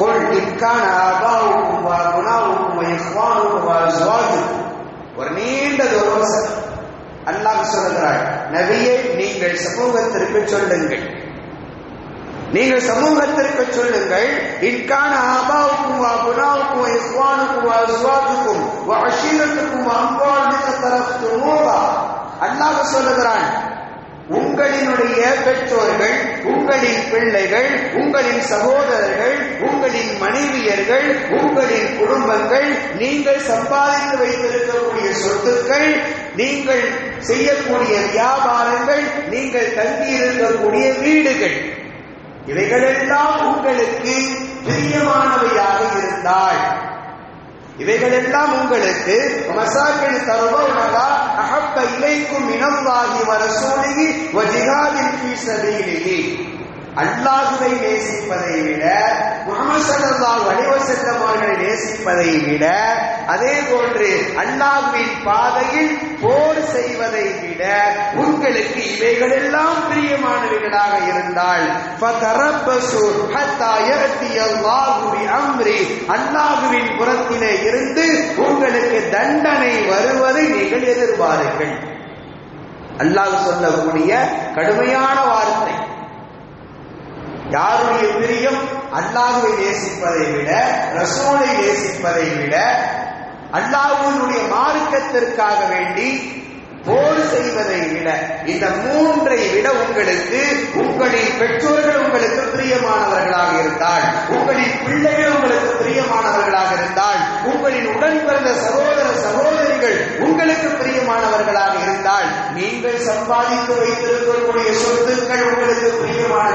கொள் إن كان آباؤكم وأبناؤكم وإخوانكم وأزواجكم வா ஒரு நீண்ட ஒரு அல்லாஹ் சொல்லுகிறார் நபியை நீங்கள் சமூகத்திற்கு சொல்லுங்கள். நீங்கள் சமூகத்திற்கு சொல்லுங்கள் இன்கான ஆபாவுக்கும் அபுனாவுக்கும் இஸ்வானுக்கும் அஸ்வாத்துக்கும் அஷீரத்துக்கும் அம்பாளுக்கு தரத்துமோவா அல்லாஹ் சொல்லுகிறான் உங்களினுடைய பெற்றோர்கள் உங்களின் பிள்ளைகள் உங்களின் சகோதரர்கள் உங்களின் மனைவியர்கள் உங்களின் குடும்பங்கள் நீங்கள் சம்பாதித்து வைத்திருக்கக்கூடிய சொத்துக்கள் நீங்கள் செய்யக்கூடிய வியாபாரங்கள் நீங்கள் தங்கியிருக்கக்கூடிய வீடுகள் இவைகளெல்லாம் உங்களுக்கு பிரியமானவையாக இருந்தால் இவைகளெல்லாம் உங்களுக்கு மசாக்கள் தருவனகா அகப்ப இலைக்கும் இனம்வாகி வரசூலிகி வஜிகாதின் ஃபீ அல்லாஹுவை நேசிப்பதை விட முகமது சல்லாஹ் அலைஹி அவர்களை நேசிப்பதை விட அதே போன்று அல்லாஹ்வின் பாதையில் போர் செய்வதை விட உங்களுக்கு இவைகள் எல்லாம் பிரியமானவைகளாக இருந்தால் அல்லாஹுவின் புறத்திலே இருந்து உங்களுக்கு தண்டனை வருவதை நீங்கள் எதிர்பாருங்கள். அல்லாஹ் சொல்லக்கூடிய கடுமையான வார்த்தை. யாருடைய பிரியம்? அல்லாஹுவை நேசிப்பதை விட ரசூலை நேசிப்பதை விட அல்லாஹுவினுடைய மார்க்கத்திற்காக வேண்டி போர் செய்வதை விட இந்த மூன்றை விட உங்களுக்கு உங்களின் பெற்றோர்கள் உங்களுக்கு பிரியமானவர்களாக இருந்தால் உங்களின் பிள்ளைகள் உங்களுக்கு பிரியமானவர்களாக இருந்தால் உங்களின் உடன் பிறந்த சகோதர சகோதரிகள் உங்களுக்கு பிரியமானவர்களாக இருந்தால் நீங்கள் சம்பாதித்து வைத்திருக்கக்கூடிய சொத்துக்கள் உங்களுக்கு பிரியமான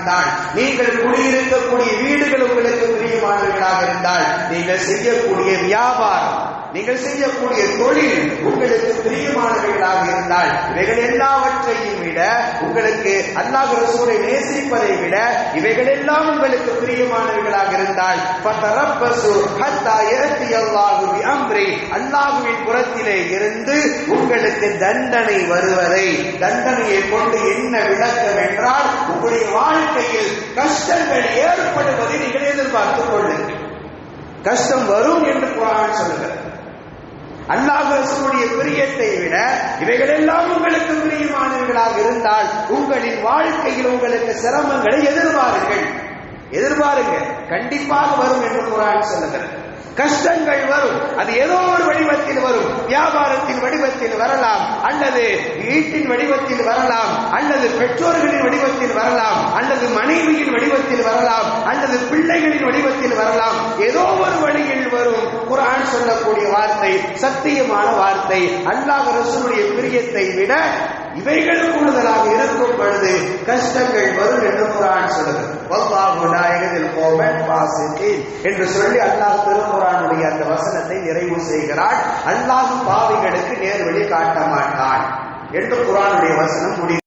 இருந்தால் நீங்கள் குடியிருக்கக்கூடிய வீடுகள் உங்களுக்கு பிரியமானவர்களாக இருந்தால் நீங்கள் செய்யக்கூடிய வியாபாரம் நீங்கள் செய்யக்கூடிய தொழில் உங்களுக்கு பிரியமானவைகளாக இருந்தால் இவைகள் எல்லாவற்றையும் விட உங்களுக்கு அல்லாஹ் ரசூலை நேசிப்பதை விட இவைகள் எல்லாம் உங்களுக்கு பிரியமானவைகளாக இருந்தால் அல்லாஹுவின் அல்லாஹு புறத்திலே இருந்து உங்களுக்கு தண்டனை வருவதை தண்டனையை கொண்டு என்ன விளக்கம் என்றால் உங்களுடைய வாழ்க்கையில் கஷ்டங்கள் ஏற்படுவதை நீங்கள் எதிர்பார்த்துக் கொள்ளுங்கள். கஷ்டம் வரும் என்று குரான் சொல்லுகிறது அல்லாஹ் ரசூலுடைய பிரியத்தை விட இவைகள் எல்லாம் உங்களுக்கு பிரியமானவர்களாக இருந்தால் உங்களின் வாழ்க்கையில் உங்களுக்கு சிரமங்களை எதிர்பாருங்கள். எதிர்பாருங்க கண்டிப்பாக வரும் என்று குரான் சொல்லுகிறது. கஷ்டங்கள் வரும். அது ஏதோ ஒரு வடிவத்தில் வரும். வியாபாரத்தின் வடிவத்தில் வரலாம். அல்லது வீட்டின் வடிவத்தில் வரலாம். அல்லது பெற்றோர்களின் வடிவத்தில் வரலாம். அல்லது மனைவியின் வடிவத்தில் வரலாம். அல்லது பிள்ளைகளின் வடிவத்தில் வரலாம். ஏதோ ஒரு வரும் குரான் சொல்லக்கூடிய வார்த்தை சத்தியமான வார்த்தை அல்லாஹ் ரசூலுடைய பிரியத்தை விட இவைகள் கூடுதலாக இருக்கும் பொழுது கஷ்டங்கள் வரும் என்று குரான் சொல்லுது. வல்லாஹு லா யஹ்தில் என்று சொல்லி அல்லாஹ் திருக்குரானுடைய அந்த வசனத்தை நிறைவு செய்கிறான். அல்லாஹ் பாவிகளுக்கு நேர்வழி காட்ட மாட்டான். என்று குரானுடைய வசனம் முடிவு